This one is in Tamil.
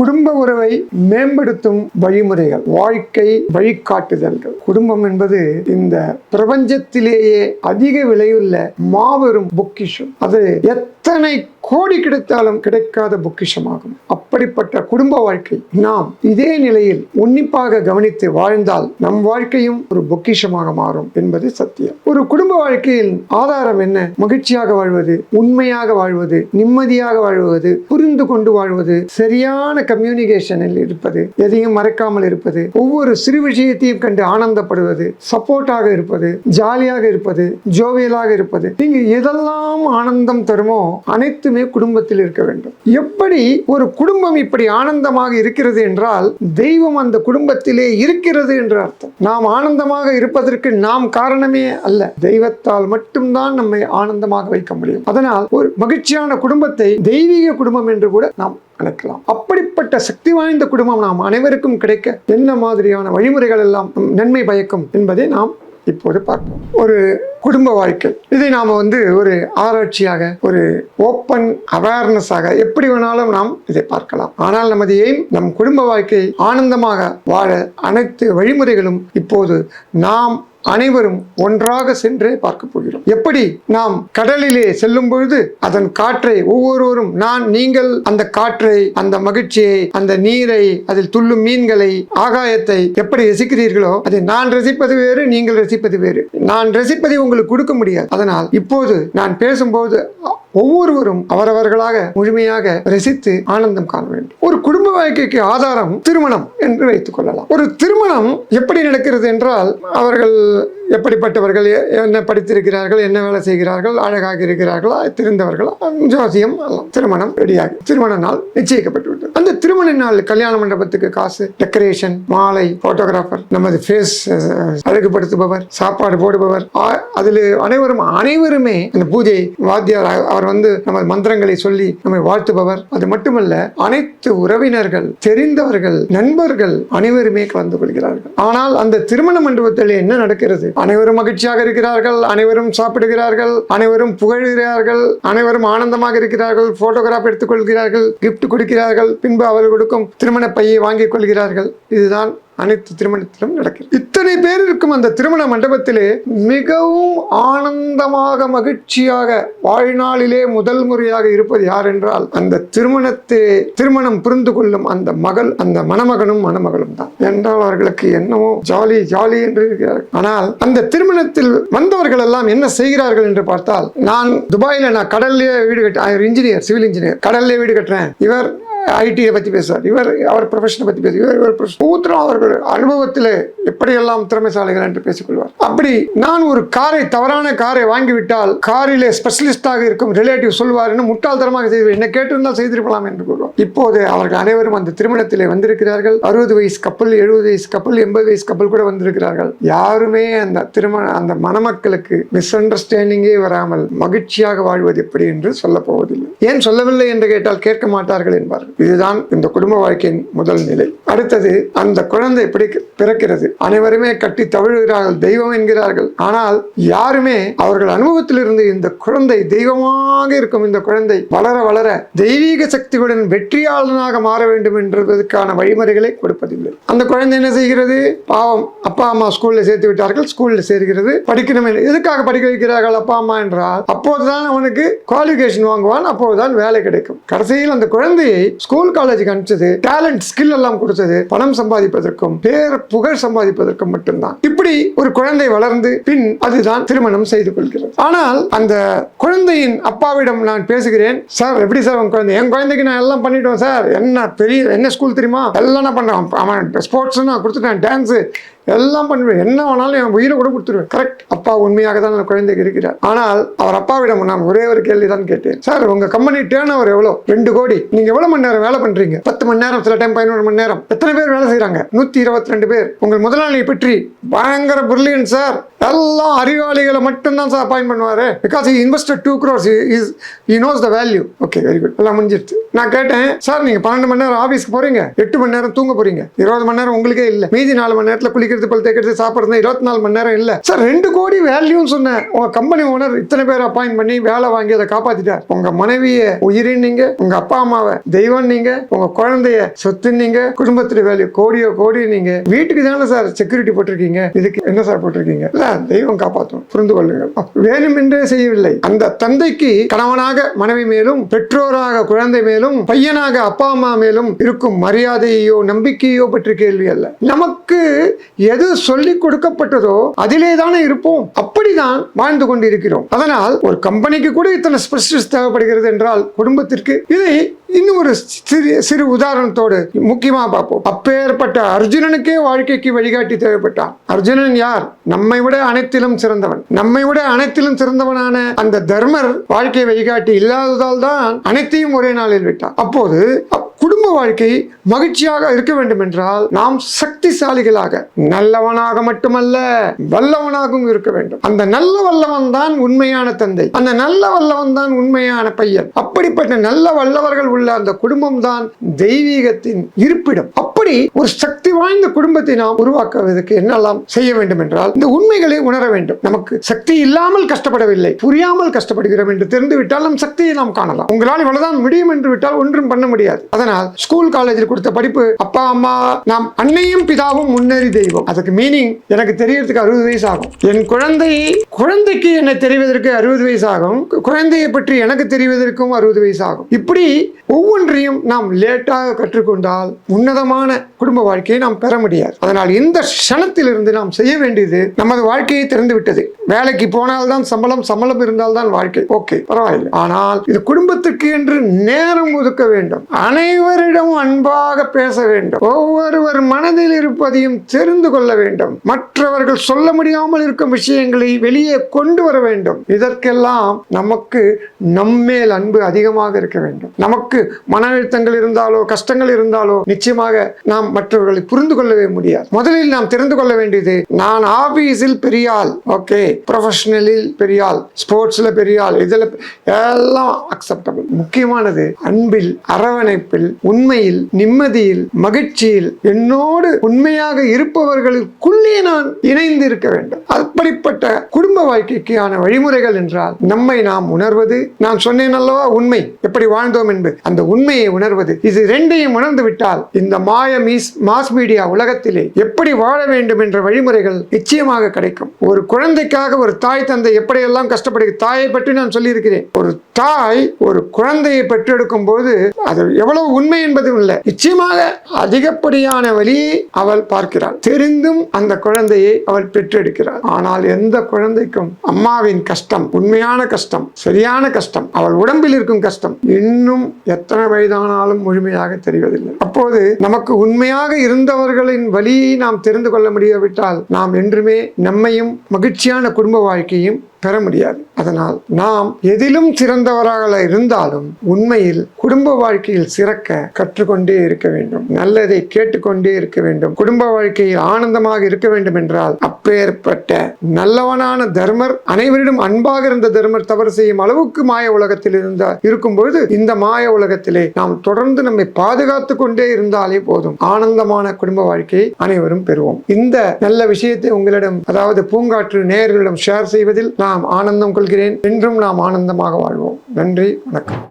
குடும்ப உறவை மேம்படுத்தும் வழிமுறைகள் வாழ்க்கை வழிகாட்டுதல்கள். குடும்பம் என்பது இந்த பிரபஞ்சத்திலேயே அதிக விலையுள்ள மாபெரும் பொக்கிஷம். அது எத்தனை கோடி கிடைத்தாலும் கிடைக்காத பொக்கிஷமாகும். அப்படிப்பட்ட குடும்ப வாழ்க்கை நாம் இதே நிலையில் உன்னிப்பாக கவனித்து வாழ்ந்தால் நம் வாழ்க்கையும் ஒரு பொக்கிஷமாக மாறும் என்பது சத்தியம். ஒரு குடும்ப வாழ்க்கையில் ஆதாரம் என்ன? மகிழ்ச்சியாக வாழ்வது உண்மையாக வாழ்வது நிம்மதியாக வாழ்வது புரிந்து கொண்டு வாழ்வது சரியான கம்யூனிகேஷனில் இருப்பது எதையும் மறக்காமல் இருப்பது ஒவ்வொரு சிறு விஷயத்தையும் கண்டு ஆனந்தப்படுவது சப்போர்ட்டாக இருப்பது ஜாலியாக இருப்பது ஜோவியலாக இருப்பது நீங்க எதெல்லாம் ஆனந்தம் தருமோ அனைத்துமே குடும்பத்தில் இருக்க வேண்டும். எப்படி ஒரு குடும்ப குடும்பம் இப்படி ஆனந்தமாக இருக்கிறது என்றால் தெய்வம் அந்த குடும்பத்திலே இருக்கிறது என்று அர்த்தம். நாம் ஆனந்தமாக இருப்பதற்கு நாம் காரணமே அல்ல. தெய்வத்தால் மட்டும்தான் நம்மை ஆனந்தமாக வைக்க முடியும். அதனால் ஒரு மகிழ்ச்சியான குடும்பத்தை தெய்வீக குடும்பம் என்று கூட நாம் அழைக்கலாம். அப்படிப்பட்ட சக்தி வாய்ந்த குடும்பம் நாம் அனைவருக்கும் கிடைக்க என்ன மாதிரியான வழிமுறைகள் எல்லாம் நன்மை பயக்கும் என்பதை நாம் இப்போது பார்ப்போம். ஒரு குடும்ப வாழ்க்கை. இதை நாம் வந்து ஒரு ஆராய்ச்சியாக ஒரு ஓப்பன் அவேர்னஸாக எப்படி வேணாலும் நாம் இதை பார்க்கலாம். ஆனால் நமது எய்ம் நம் குடும்ப வாழ்க்கை ஆனந்தமாக வாழ அனைத்து வழிமுறைகளும் இப்போது நாம் அனைவரும் ஒன்றாக சென்றே பார்க்க போகிறோம். எப்படி நாம் கடலிலே செல்லும் பொழுது அதன் காற்றை ஒவ்வொருவரும் நான் நீங்கள் அந்த காற்றை அந்த மகிழ்ச்சியை அந்த நீரை அதில் துள்ளும் மீன்களை ஆகாயத்தை எப்படி ரசிக்கிறீர்களோ அதை நான் ரசிப்பது வேறு நீங்கள் ரசிப்பது வேறு. நான் ரசிப்பதை உங்களுக்கு கொடுக்க முடியாது. அதனால் இப்போது நான் பேசும்போது ஒவ்வொருவரும் அவரவர்களாக முழுமையாக ரசித்து ஆனந்தம் காண வேண்டும். ஒரு குடும்ப வாழ்க்கைக்கு ஆதாரம் திருமணம் என்று வைத்துக் கொள்ளலாம். ஒரு திருமணம் எப்படி நடக்கிறது என்றால் அவர்கள் எப்படிப்பட்டவர்கள் என்ன படித்திருக்கிறார்கள் என்ன வேலை செய்கிறார்கள் அழகாக இருக்கிறார்களா தெரிந்தவர்களா ஜோசியம் திருமணம் ரெடியாகி திருமண நாள் நிச்சயிக்கப்பட்டு விட்டது அந்த திருமண நாள் கல்யாண மண்டபத்துக்கு காசு டெக்கரேஷன் மாலை போட்டோகிராஃபர் நமது ஃபேஸ் அழகுபடுத்துபவர் சாப்பாடு போடுபவர் அதில் அனைவரும் அனைவருமே அந்த பூஜை வாத்தியார் அவர் வந்து நமது மந்திரங்களை சொல்லி நம்மை வாழ்த்துபவர். அது மட்டுமல்ல அனைத்து உறவினர்கள் தெரிந்தவர்கள் நண்பர்கள் அனைவருமே கலந்து கொள்கிறார்கள். ஆனால் அந்த திருமண மண்டபத்தில் என்ன நடக்கிறது? அனைவரும் மகிழ்ச்சியாக இருக்கிறார்கள் அனைவரும் சாப்பிடுகிறார்கள் அனைவரும் புகழ்கிறார்கள் அனைவரும் ஆனந்தமாக இருக்கிறார்கள் போட்டோகிராஃப் எடுத்துக்கொள்கிறார்கள் கிஃப்ட் கொடுக்கிறார்கள் பின்பு அவர்கள் கொடுக்கும் திருமண பையை வாங்கிக் கொள்கிறார்கள். இதுதான் அனைத்து திருமணத்திலும் நடக்கிறது. இத்தனை பேர் இருக்கும் அந்த திருமண மண்டபத்திலே மிகவும் ஆனந்தமாக மகிழ்ச்சியாக வாழ்நாளிலே முதல் முறையாக இருப்பது யார் என்றால் அந்த திருமணத்தை திருமணம் புரிந்து கொள்ளும் அந்த மகள் அந்த மணமகனும் மணமகளும் தான். என்றால் அவர்களுக்கு என்னவோ ஜாலி ஜாலி என்று இருக்கிறார்கள். ஆனால் அந்த திருமணத்தில் வந்தவர்கள் எல்லாம் என்ன செய்கிறார்கள் என்று பார்த்தால் நான் துபாயில நான் கடல்லே வீடு கட்ட இன்ஜினியர் சிவில் இன்ஜினியர் கடல்லே வீடு கட்டுறேன். இவர் ஐடியை பற்றி பேசுவார். இவர் அவர் ப்ரொஃபஷனை பற்றி பேசுவார். இவர் இவர் profession. அவர்கள் அனுபவத்தில் எப்படியெல்லாம் திறமைசாலிகள் என்று பேசிக்கொள்வார். அப்படி நான் ஒரு காரை தவறான காரை வாங்கிவிட்டால் காரிலே ஸ்பெஷலிஸ்டாக இருக்கும் ரிலேட்டிவ் சொல்வார் முட்டாள்தரமாக முட்டாள்தனமாக செய்து என்ன கேட்டிருந்தால் செய்திருக்கலாம் என்று கூறுவார். இப்போது அவர்கள் அனைவரும் அந்த திருமணத்திலே வந்திருக்கிறார்கள். அறுபது வயசு கப்பல் எழுபது வயசு கப்பல் எண்பது வயசு கப்பல் கூட வந்திருக்கிறார்கள். யாருமே அந்த திருமண அந்த மணமக்களுக்கு மிஸ் அண்டர்ஸ்டாண்டிங்கே வராமல் மகிழ்ச்சியாக வாழ்வது எப்படி என்று சொல்ல போவதில்லை ஏன் சொல்லவில்லை என்று கேட்டால் கேட்க மாட்டார்கள் என்பார்கள். இதுதான் இந்த குடும்ப வாழ்க்கையின் முதல் நிலை. அடுத்தது அந்த குழந்தை எப்படி பிறக்கிறது. அனைவருமே கட்டி தவிழுகிறார்கள் தெய்வம் என்கிறார்கள். ஆனால் யாருமே அவர்கள் அனுபவத்திலிருந்து இந்த குழந்தை தெய்வமாக இருக்கும் இந்த குழந்தை வளர வளர தெய்வீக சக்தியுடன் வெற்றியாளனாக மாற வேண்டும் என்பதற்கான வழிமுறைகளை கொடுப்பதில்லை. அந்த குழந்தை என்ன செய்கிறது? பாவம் அப்பா அம்மா ஸ்கூல்ல சேர்த்து விட்டார்கள் ஸ்கூல்ல சேர்கிறது படிக்கணும் எதுக்காக படிக்க வைக்கிறார்கள் அப்பா அம்மா என்றால் அப்போதுதான் அவனுக்கு குவாலிபிகேஷன் வாங்குவான் அப்போதுதான் வேலை கிடைக்கும். கடைசியில் அந்த குழந்தையை ஸ்கூல் காலேஜுக்கு அனுப்பிச்சது டேலண்ட் ஸ்கில் எல்லாம் கொடுத்தது பணம் சம்பாதிப்பதற்கும் பேர் புகழ் சம்பாதிப்பதற்கும் மட்டும்தான். இப்படி ஒரு குழந்தை வளர்ந்து பின் அதுதான் திருமணம் செய்து கொள்கிறது. ஆனால் அந்த குழந்தையின் அப்பாவிடம் நான் பேசுகிறேன் சார் எப்படி சார் உங்க குழந்தை? என் குழந்தைக்கு நான் எல்லாம் பண்ணிட்டோம் சார். என்ன பெரிய என்ன ஸ்கூல் தெரியுமா? எல்லாம் நான் பண்றேன். அவன் ஸ்போர்ட்ஸ் நான் கொடுத்துட்டேன் டான்ஸு எல்லாம் பண்ணுவேன். என்ன வேணாலும் என் உயிரை கூட கொடுத்துருவேன். கரெக்ட் அப்பா உண்மையாக தான் அந்த குழந்தைக்கு இருக்கிறார். ஆனால் அவர் அப்பாவிடம் நான் ஒரே ஒரு கேள்வி தான் கேட்டேன். சார் உங்க கம்பெனி டேர்ன் ஓவர் எவ்வளோ ரெண்டு கோடி. நீங்க எவ்வளவு மணி நேரம் வேலை பண்றீங்க? பத்து மணி நேரம். சில டைம் பதினோரு மணி நேரம். எத்தனை பேர் வேலை செய்யறாங்க நூத்தி இருபத்தி ரெண்டு பேர். உங்கள் முதலாளியை பற்றி பயங்கர பிரில்லியன் சார். எல்லாம் அறிவாளிகளை மட்டும்தான் சார் அப்பாயின் பண்ணுவாரு. Because he investor to gross is he knows the value okay very good எல்லாம் முடிஞ்சிருச்சு. நான் கேட்டேன் சார் நீங்க பன்னெண்டு மணி நேரம் ஆஃபீஸ்க்கு போறீங்க? எட்டு மணி நேரம் தூங்க போறீங்க? இருபது மணி நேரம் உங்களுக்கே இல்லை. மீதி நாலு மணி குளிக்க குளிக்கிறது பல் தேய்க்கிறது சாப்பிட்றது இருபத்தி நாலு மணி நேரம் இல்லை. சார் ரெண்டு கோடி வேல்யூன்னு சொன்னேன். உங்க கம்பெனி ஓனர் இத்தனை பேர் அப்பாயின் பண்ணி வேலை வாங்கி அதை காப்பாத்திட்டார். உங்க மனைவியை உயிரின் நீங்க உங்க அப்பா அம்மாவை தெய்வம் நீங்க உங்க குழந்தைய சொத்து நீங்க குடும்பத்துல வேல்யூ கோடியோ கோடி நீங்க. வீட்டுக்கு தானே சார் செக்யூரிட்டி போட்டிருக்கீங்க? இதுக்கு என்ன சார் போட்டிருக்கீங்க? இல்ல தெய்வம் காப்பாற்றும் புரிந்து கொள்ளுங்கள். வேணுமென்றே செய்யவில்லை. அந்த தந்தைக்கு கணவனாக மனைவி மேலும் பெற்றோராக குழந்தை மேலும் பையனாக அப்பா அம்மா மேலும் இருக்கும் மரியாதையோ நம்பிக்கையோ பற்றி கேள்வி அல்ல. நமக்கு எது சொல்லிக் கொடுக்கப்பட்டதோ அதிலே தானே இருப்போம். அப்படிதான் வாழ்ந்து கொண்டிருக்கிறோம். அதனால் ஒரு கம்பெனிக்கு கூட இத்தனை ஸ்பெஷலிஸ்ட் தேவைப்படுகிறது என்றால் குடும்பத்திற்கு இதை இன்னும் ஒரு சிறு சிறு உதாரணத்தோடு முக்கியமா பார்ப்போம். அப்பேற்பட்ட அர்ஜுனனுக்கே வாழ்க்கைக்கு வழிகாட்டி தேவைப்பட்டான். அர்ஜுனன் யார்? நம்மை விட அனைத்திலும் சிறந்தவன். நம்மை விட அனைத்திலும் சிறந்தவனான அந்த தர்மர் வாழ்க்கை வழிகாட்டி இல்லாததால் தான் அனைத்தையும் ஒரே நாளில் விட்டான். அப்போது குடும்ப வாழ்க்கை மகிழ்ச்சியாக இருக்க வேண்டும் என்றால் நாம் சக்திசாலிகளாக நல்லவனாக மட்டுமல்ல வல்லவனாகவும் இருக்க வேண்டும். அந்த நல்ல வல்லவன் தான் உண்மையான தந்தை. அந்த நல்ல வல்லவன் தான் உண்மையான பையன். அப்படிப்பட்ட நல்ல வல்லவர்கள் உள்ள அந்த குடும்பம் தான் தெய்வீகத்தின் இருப்பிடம். அப்படி ஒரு சக்தி வாய்ந்த குடும்பத்தை நாம் உருவாக்குவதற்கு என்னெல்லாம் செய்ய வேண்டும் என்றால் இந்த உண்மைகளை உணர வேண்டும். நமக்கு சக்தி இல்லாமல் கஷ்டப்படவில்லை. புரியாமல் கஷ்டப்படுகிறோம் என்று தெரிந்து விட்டால் நம் சக்தியை நாம் காணலாம். உங்களால் இவ்வளவுதான் முடியும் என்று விட்டால் ஒன்றும் பண்ண முடியாது. அதனால் ஸ்கூல் காலேஜில் கொடுத்த படிப்பு அப்பா அம்மா நாம் அன்னையும் பிதாவும் முன்னேறி தெய்வம். அதுக்கு மீனிங் எனக்கு தெரியறதுக்கு அறுபது வயசு ஆகும். என் குழந்தை குழந்தைக்கு என்னை தெரிவதற்கு அறுபது வயசு ஆகும். குழந்தையை பற்றி எனக்கு தெரிவதற்கும் அறுபது வயசு ஆகும். இப்படி ஒவ்வொன்றையும் நாம் லேட்டாக கற்றுக்கொண்டால் உன்னதமான குடும்ப வாழ்க்கையை நாம் பெற முடியாது. அதனால் இந்த க்ஷணத்திலிருந்து நாம் செய்ய வேண்டியது நமது வாழ்க்கையை திறந்து விட்டது. வேலைக்கு போனால்தான் சம்பளம் சம்பளம் இருந்தால்தான் வாழ்க்கை. ஓகே பரவாயில்லை. ஆனால் இது குடும்பத்திற்கு என்று நேரம் ஒதுக்க வேண்டும். அனைவரிடம் அன்பாக பேச வேண்டும். ஒவ்வொருவர் மனதில் இருப்பதையும் தெரிந்து கொள்ள வேண்டும். மற்றவர்கள் சொல்ல முடியாமல் இருக்கும் விஷயங்களை வெளியே கொண்டு வர வேண்டும். இதற்கெல்லாம் நமக்கு நம்மேல் அன்பு அதிகமாக இருக்க வேண்டும். நமக்கு மன அழுத்தங்கள் இருந்தாலோ கஷ்டங்கள் இருந்தாலோ நிச்சயமாக நாம் மற்றவர்களை புரிந்து கொள்ளவே முடியாது. முதலில் நாம் தெரிந்து கொள்ள வேண்டியது நான் ஆபீஸில் பெரியால் ஓகே ப்ரொஃபஷனலில் பெரியாள் ஸ்போர்ட்ஸில் பெரியாள் இதில் எல்லாம் அக்செப்டபிள் முக்கியமானது அன்பில் அரவணைப்பில் உண்மையில் நிம்மதியில் மகிழ்ச்சியில் என்னோடு உண்மையாக இருப்பவர்களுக்குள்ளே நான் இணைந்து இருக்க வேண்டும். அப்படிப்பட்ட குடும்ப வாழ்க்கைக்கான வழிமுறைகள் என்றால் நம்மை நாம் உணர்வது நான் சொன்னேன் அல்லவா? உண்மை. எப்படி வாழ்ந்தோம் என்பது. அந்த உண்மையை உணர்வது. இது ரெண்டையும் உணர்ந்து விட்டால் இந்த மாய மீஸ் மாஸ் மீடியா உலகத்திலே எப்படி வாழ வேண்டும் என்ற வழிமுறைகள் நிச்சயமாக கிடைக்கும். ஒரு குழந்தைக்காக ஒரு தாய் தந்தை எப்படியெல்லாம் கஷ்டப்படுகிறது தாயை பற்றி நான் சொல்லியிருக்கிறேன். ஒரு தாய் ஒரு குழந்தையை பெற்றெடுக்கும் போது அது எவ்வளவு உண்மை என்பதும் இல்லை. நிச்சயமாக அதிகப்படியான வழியை அவள் பார்க்கிறாள். தெரிந்தும் அந்த குழந்தையை அவள் பெற்றெடுக்கிறாள். ஆனால் எந்த குழந்தைக்கும் அம்மாவின் கஷ்டம் உண்மையான கஷ்டம் சரியான கஷ்டம் கஷ்டம். அவள் உடம்பில் இருக்கும் கஷ்டம். இன்னும் எத்தனை வயதானாலும் முழுமையாக தெரிவதில்லை. அப்போது நமக்கு உண்மையாக இருந்தவர்களின் வழியை நாம் தெரிந்து கொள்ள முடியாவிட்டால் நாம் என்றுமே நம்மையும் மகிழ்ச்சியான குடும்ப வாழ்க்கையும் பெற முடியாது. அதனால் நாம் எதிலும் சிறந்தவராக இருந்தாலும் உண்மையில் குடும்ப வாழ்க்கையில் சிறக்க கற்றுக்கொண்டே இருக்க வேண்டும். நல்லதை கேட்டுக்கொண்டே இருக்க வேண்டும். குடும்ப வாழ்க்கையில் ஆனந்தமாக இருக்க வேண்டும் என்றால் அப்பேற்பட்ட நல்லவனான தர்மர் அனைவரிடம் அன்பாக இருந்த தர்மர் தவறு செய்யும் அளவுக்கு மாய உலகத்தில் இருந்த இருக்கும்பொழுது இந்த மாய உலகத்திலே நாம் தொடர்ந்து நம்மை பாதுகாத்து கொண்டே இருந்தாலே போதும். ஆனந்தமான குடும்ப வாழ்க்கையை அனைவரும் பெறுவோம். இந்த நல்ல விஷயத்தை உங்களிடம் அதாவது பூங்காற்று நேயர்களிடம் ஷேர் செய்வதில் நாம் ஆனந்தம் கொள்கிறேன் என்றும் நாம் ஆனந்தமாக வாழ்வோம். நன்றி வணக்கம்.